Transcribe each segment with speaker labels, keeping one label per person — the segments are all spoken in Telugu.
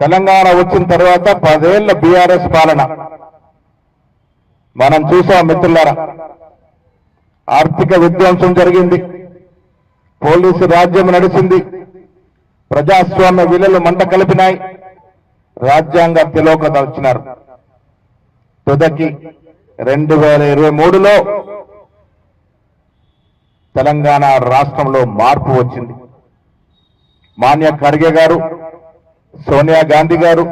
Speaker 1: తెలంగాణ వచ్చిన తర్వాత పదేళ్ళ బీఆర్ఎస్ పాలన. మనం చూసాం మిత్రులారా ఆర్థిక విధ్వంసం జరిగింది పోలీసు రాజ్యం నడిచింది ప్రజాస్వామ్య విలువలు మంట కలిపినాయి రాజ్యాంగ తిలోకత వచ్చినారు. తుదకి రెండు వేల ఇరవై మూడులో తెలంగాణ రాష్ట్రంలో మార్పు వచ్చింది. మాన్య ఖర్గే గారు సోనియా గాంధీ గారు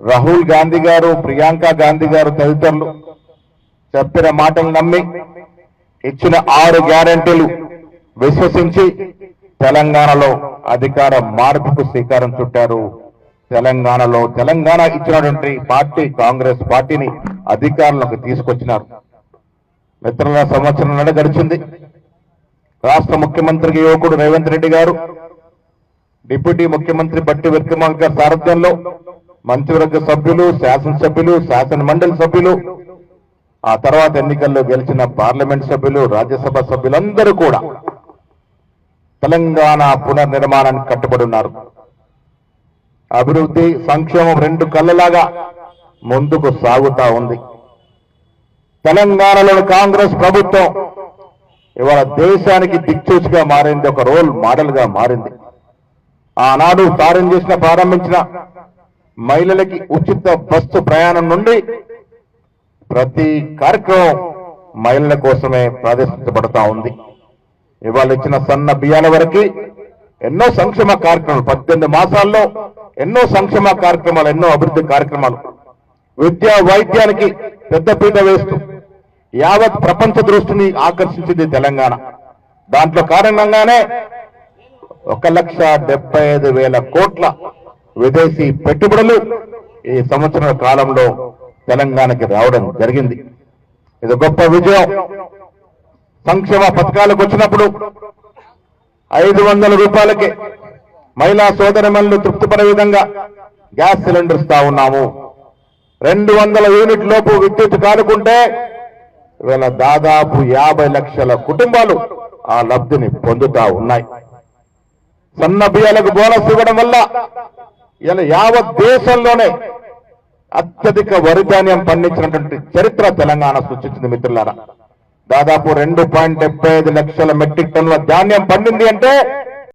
Speaker 1: రాహుల్ గాంధీ గారు ప్రియాంక గాంధీ గారు తదితరులు చెప్పిన మాటలు నమ్మి ఇచ్చిన ఆరు గ్యారంటీలు విశ్వసించి తెలంగాణలో అధికార మార్పుకు శ్రీకారం చుట్టారు. తెలంగాణలో తెలంగాణ ఇచ్చినటువంటి పార్టీ కాంగ్రెస్ పార్టీని అధికారంలోకి తీసుకొచ్చినారు. మిత్రుల సంవత్సరం నడ గడిచింది రాష్ట్ర ముఖ్యమంత్రికి యువకుడు రేవంత్ రెడ్డి గారు డిప్యూటీ ముఖ్యమంత్రి బట్టి విక్రమార్క గారి సారథ్యంలో మంత్రివర్గ సభ్యులు శాసనసభ్యులు శాసన మండలి సభ్యులు ఆ తర్వాత ఎన్నికల్లో గెలిచిన పార్లమెంట్ సభ్యులు రాజ్యసభ సభ్యులందరూ కూడా తెలంగాణ పునర్నిర్మాణానికి కట్టుబడి ఉన్నారు. అభివృద్ధి సంక్షేమం రెండు కళ్ళలాగా ముందుకు సాగుతా ఉంది. తెలంగాణలోని కాంగ్రెస్ ప్రభుత్వం ఇవాళ దేశానికి దిక్చూచిగా మారింది ఒక రోల్ మోడల్గా మారింది. ఆనాడు సారం చేసిన ప్రారంభించిన మహిళలకి ఉచిత బస్సు ప్రయాణం నుండి ప్రతి కార్యక్రమం మహిళల కోసమే ప్రదర్శించబడతా ఉంది. ఇవాళ ఇచ్చిన సన్న బియ్యాల వరకు ఎన్నో సంక్షేమ కార్యక్రమాలు పద్దెనిమిది మాసాల్లో ఎన్నో సంక్షేమ కార్యక్రమాలు ఎన్నో అభివృద్ధి కార్యక్రమాలు. విద్యా వైద్యానికి పెద్దపీట వేస్తూ యావత్ ప్రపంచ దృష్టిని ఆకర్షించింది తెలంగాణ. దాంట్లో కారణంగానే ఒక లక్ష డెబ్బై ఐదు వేల కోట్ల విదేశీ పెట్టుబడులు ఈ సంవత్సర కాలంలో తెలంగాణకి రావడం జరిగింది. ఇది గొప్ప విజయం. సంక్షేమ పథకాలకు వచ్చినప్పుడు ఐదు వందల రూపాయలకి మహిళా సోదరిమణులు తృప్తిపడే విధంగా గ్యాస్ సిలిండర్ ఇస్తా ఉన్నాము. రెండు వందల యూనిట్ లోపు విద్యుత్ కానుకుంటే ఇవాళ దాదాపు యాభై లక్షల కుటుంబాలు ఆ లబ్ధిని పొందుతా ఉన్నాయి. సన్న బియ్యాలకు బోనస్ ఇవ్వడం వల్ల ఇలా యావత్ దేశంలోనే అత్యధిక వరి ధాన్యం పండించినటువంటి చరిత్ర తెలంగాణ సృష్టించింది మిత్రులారా. దాదాపు రెండు పాయింట్ ఐదు లక్షల మెట్రిక్ టన్నుల ధాన్యం పండింది అంటే